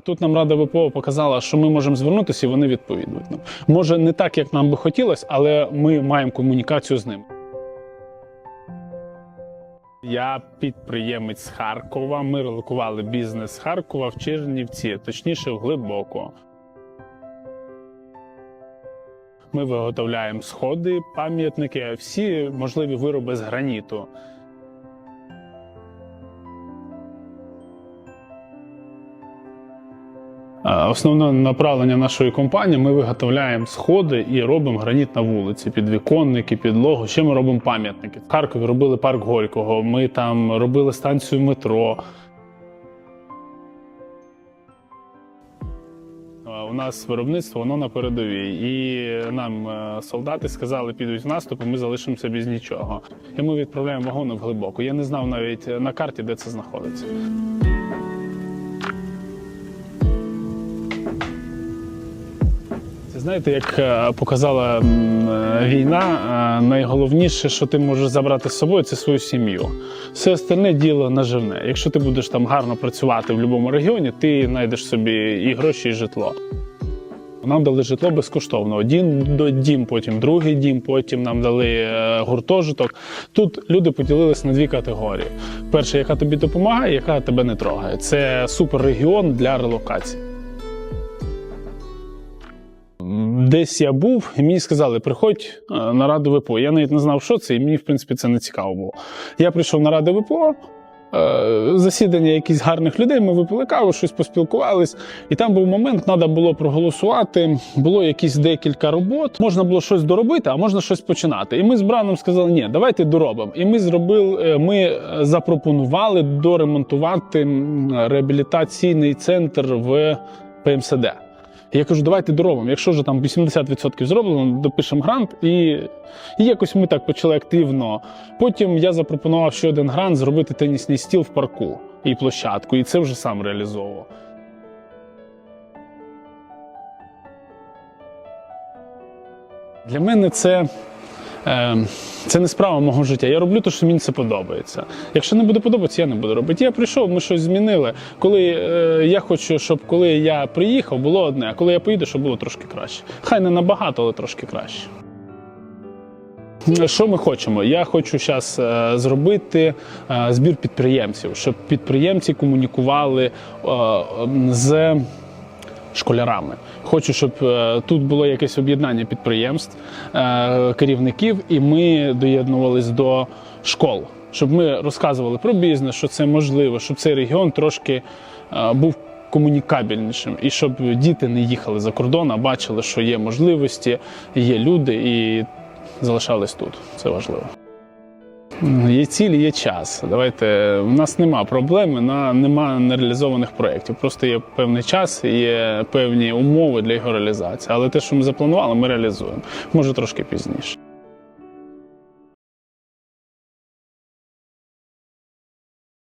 Тут нам Рада ВПО показала, що ми можемо звернутися, і вони відповідають нам. Може, не так, як нам би хотілося, але ми маємо комунікацію з ними. Я підприємець з Харкова. Ми релокували бізнес з Харкова в Чернівці, точніше, в Глибоко. Ми виготовляємо сходи, пам'ятники, всі можливі вироби з граніту. Основне направлення нашої компанії ми виготовляємо сходи і робимо граніт на вулиці, підвіконники, підлогу. Ще ми робимо пам'ятники. В Харкові робили парк Горького. Ми там робили станцію метро. Е, У нас виробництво воно на передовій, і нам е, солдати сказали, підуть в наступ, і ми залишимося без нічого. І ми відправляємо вагони в глибоко. Я не знав навіть е, на карті, де це знаходиться. Знаєте, як е, показала е, війна, е, найголовніше, що ти можеш забрати з собою, це свою сім'ю. Все остальне діло наживне. Якщо ти будеш там гарно працювати в будь-якому регіоні, ти знайдеш собі і гроші, і житло. Нам дали житло безкоштовно. Один дім, потім другий дім, потім нам дали гуртожиток. Тут люди поділились на дві категорії: перша, яка тобі допомагає, яка тебе не трогає. Це суперрегіон для релокації. Десь я був, і мені сказали, приходь е, на раду ВПО. Я навіть не знав, що це, і мені, в принципі, це не цікаво було. Я прийшов на раду ВПО, е, засідання якихось гарних людей, ми випили каву, щось поспілкувались. І там був момент, треба було проголосувати. Було якісь декілька робот. Можна було щось доробити, а можна щось починати. І ми з Браном сказали, ні, давайте доробимо. І ми зробили, е, ми запропонували доремонтувати реабілітаційний центр в ПМСД. Я кажу, давайте доробимо. Якщо вже там 80% зроблено, допишемо грант, і, і якось ми так почали активно. Потім я запропонував ще один грант зробити тенісний стіл в парку і площадку, і це вже сам реалізовував. Для мене це, це не справа мого життя. Я роблю те, що мені це подобається. Якщо не буде подобатися, я не буду робити. Я прийшов, ми щось змінили. Коли е, я хочу, щоб коли я приїхав, було одне, а коли я поїду, щоб було трошки краще. Хай не набагато, але трошки краще. Що ми хочемо? Я хочу зараз зробити е, збір підприємців, щоб підприємці комунікували е, з школярами. Хочу, щоб е, тут було якесь об'єднання підприємств, е, керівників, і ми доєднувались до школ, щоб ми розказували про бізнес, що це можливо, щоб цей регіон трошки е, був комунікабельнішим, і щоб діти не їхали за кордон, а бачили, що є можливості, є люди і залишались тут. Це важливо. Є цілі, є час. Давайте у нас нема проблеми, на нема нереалізованих проєктів. Просто є певний час, є певні умови для його реалізації. Але те, що ми запланували, ми реалізуємо. Може трошки пізніше.